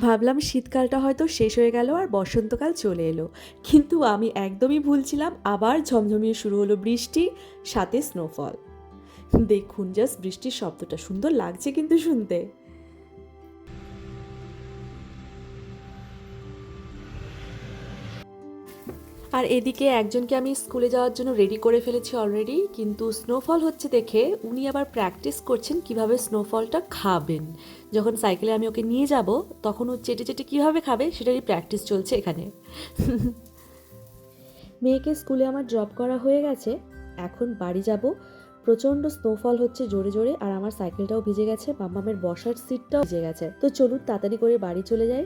ভাবলাম শীতকালটা হয়তো শেষ হয়ে গেল আর বসন্তকাল চলে এলো। কিন্তু আমি একদমই ভুলছিলাম আবার ঝমঝমিয়ে শুরু হলো বৃষ্টি, সাথে স্নোফল দেখুন জাস্ট বৃষ্টির শব্দটা সুন্দর লাগছে কিন্তু শুনতে। আর এদিকে একজনকে আমি স্কুলে যাওয়ার জন্য রেডি করে ফেলেছি অলরেডি কিন্তু স্নোফল হচ্ছে দেখে উনি আবার প্র্যাকটিস করছেন কীভাবে স্নোফলটা খাবেন। যখন সাইকেলে আমি ওকে নিয়ে যাব, তখন ও চেটে চেটে কীভাবে খাবে সেটারই প্র্যাকটিস চলছে এখানে। মেয়েকে স্কুলে আমার ড্রপ করা হয়ে গেছে, এখন বাড়ি যাব। প্রচণ্ড স্নোফল হচ্ছে জোরে জোরে, আর আমার সাইকেলটাও ভিজে গেছে মাম্মামের বসার সিটটাও ভিজে গেছে। তো চলুন তাড়াতাড়ি করে বাড়ি চলে যাই।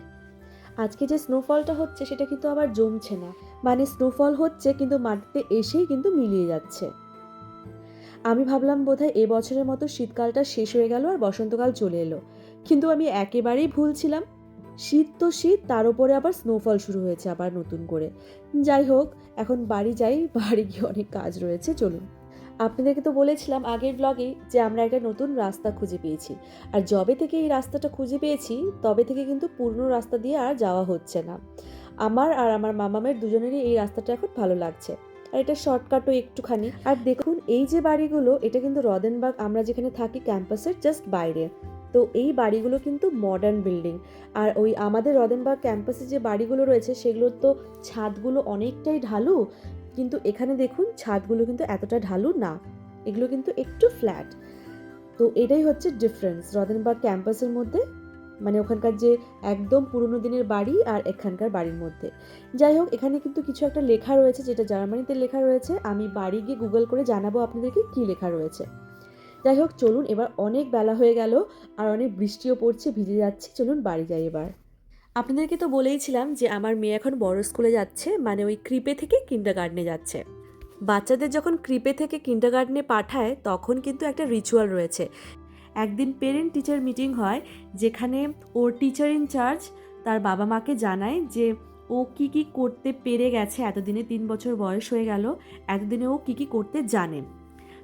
আজকে যে স্নোফলটা হচ্ছে সেটা কিন্তু আবার জমছে না। মানে স্নোফল হচ্ছে কিন্তু মাটিতে এসেই কিন্তু মিলিয়ে যাচ্ছে। আমি ভাবলাম বোধহয় এ বছরের মতো শীতকালটা শেষ হয়ে গেল আর বসন্তকাল চলে এলো। কিন্তু আমি একেবারেই ভুল ছিলাম। শীত তো শীত, তার উপরে আবার স্নোফল শুরু হয়েছে আবার নতুন করে। যাই হোক, এখন বাড়ি যাই, বাড়ি গিয়ে অনেক কাজ রয়েছে, চলুন। আপনাদেরকে তো বলেছিলাম আগের ব্লগে যে আমরা একটা নতুন রাস্তা খুঁজে পেয়েছি। আর যবে থেকে এই রাস্তাটা খুঁজে পেয়েছি, তবে থেকে কিন্তু পুরনো রাস্তা দিয়ে আর যাওয়া হচ্ছে না। আমার আর আমার মামামের দুজনেরই এই রাস্তাটা এখন ভালো লাগছে। আর এটা শর্টকাটও একটুখানি। আর দেখুন, এই যে বাড়িগুলো, এটা কিন্তু রদেনবাগ, আমরা যেখানে থাকি ক্যাম্পাসের জাস্ট বাইরে। তো এই বাড়িগুলো কিন্তু মডার্ন বিল্ডিং আর ওই আমাদের রদেনবাগ ক্যাম্পাসে যে বাড়িগুলো রয়েছে, সেগুলোর তো ছাদগুলো অনেকটাই ঢালু। কিন্তু এখানে দেখুন, ছাদগুলো কিন্তু এতটা ঢালু না। এগুলো কিন্তু একটু ফ্ল্যাট তো এটাই হচ্ছে ডিফারেন্স রদেনবাগ ক্যাম্পাসের মধ্যে। মানে ওখানকার যে একদম পুরনো দিনের বাড়ি আর এখানকার বাড়ির মধ্যে। যাই হোক, এখানে কিন্তু কিছু একটা লেখা রয়েছে যেটা জার্মানিতে লেখা রয়েছে। আমি বাড়ি গিয়ে গুগল করে জানাব আপনাদেরকে কী লেখা রয়েছে। যাই হোক, চলুন, এবার অনেক বেলা হয়ে গেল আর অনেক বৃষ্টিও পড়ছে, ভিজে যাচ্ছে। চলুন, বাড়ি যাই এবার। আপনাদেরকে তো বলেইছিলাম যে আমার মেয়ে এখন বড় স্কুলে যাচ্ছে মানে ওই ক্রিপে থেকে কিন্ডার যাচ্ছে। বাচ্চাদের যখন ক্রিপে থেকে কিন্ডার গার্ডেনে পাঠায়, তখন কিন্তু একটা রিচুয়াল রয়েছে। একদিন পেরেন্ট টিচার মিটিং হয়, যেখানে ওর টিচার ইনচার্জ তার বাবা মাকে জানায় যে ও কি কি করতে পেরে গেছে এতদিনে, তিন বছর বয়স হয়ে গেল এতদিনে ও কি কি করতে জানে।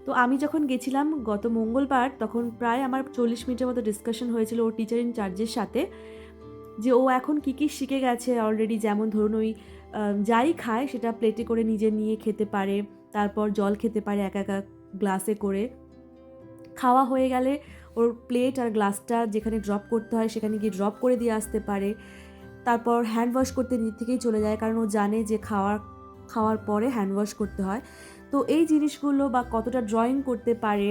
তো আমি যখন গেছিলাম গত মঙ্গলবার, তখন প্রায় আমার চল্লিশ মিনিটের মতো ডিসকাশন হয়েছিল ওর টিচার ইনচার্জের সাথে, যে ও এখন কী কী শিখে গেছে অলরেডি যেমন ধরুন ওই যাই খায় সেটা প্লেটে করে নিজে নিয়ে খেতে পারে, তারপর জল খেতে পারে একা একা গ্লাসে করে। খাওয়া হয়ে গেলে ওর প্লেট আর গ্লাসটা যেখানে ড্রপ করতে হয় সেখানে গিয়ে ড্রপ করে দিয়ে আসতে পারে। তারপর হ্যান্ড ওয়াশ করতে নিজে থেকেই চলে যায় কারণ ও জানে যে খাওয়ার খাওয়ার পরে হ্যান্ড ওয়াশ করতে হয়। তো এই জিনিসগুলো বা কতটা ড্রয়িং করতে পারে,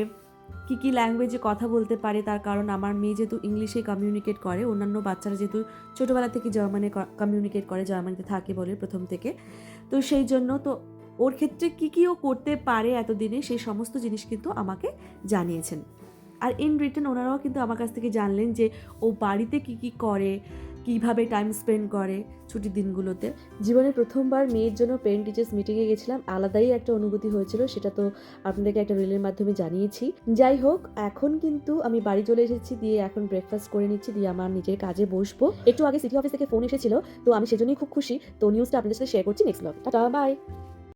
কী কী ল্যাঙ্গুয়েজে কথা বলতে পারে তার কারণ আমার মেয়ে যেহেতু ইংলিশে কমিউনিকেট করে, অন্যান্য বাচ্চারা যেহেতু ছোটোবেলা থেকে জার্মানে কমিউনিকেট করে জার্মানিতে থাকে বলে প্রথম থেকে। তো সেই জন্য তো ওর ক্ষেত্রে কী কী ও করতে পারে এতদিনে সেই সমস্ত জিনিস কিন্তু আমাকে জানিয়েছেন। আর ইন রিটার্ন ওনারাও কিন্তু আমার কাছ থেকে জানলেন যে ও বাড়িতে কী কী করে, কীভাবে টাইম স্পেন্ড করে ছুটির দিনগুলোতে। জীবনে প্রথমবার মেয়ের জন্য পেরেন্ট টিচার্স মিটিংয়ে গেছিলাম, আলাদাই একটা অনুভূতি হয়েছিল, সেটা তো আপনাদেরকে একটা রিলের মাধ্যমে জানিয়েছি। যাই হোক, এখন কিন্তু আমি বাড়ি চলে এসেছি, দিয়ে এখন ব্রেকফাস্ট করে নিচ্ছি, দিয়ে আমার নিজের কাজে বসবো। একটু আগে সিটি অফিস থেকে ফোন এসেছিল, তো আমি সেজন্যই খুব খুশি। তো নিউজটা আপনাদের সাথে শেয়ার করছি নেক্সট ব্লগ বাই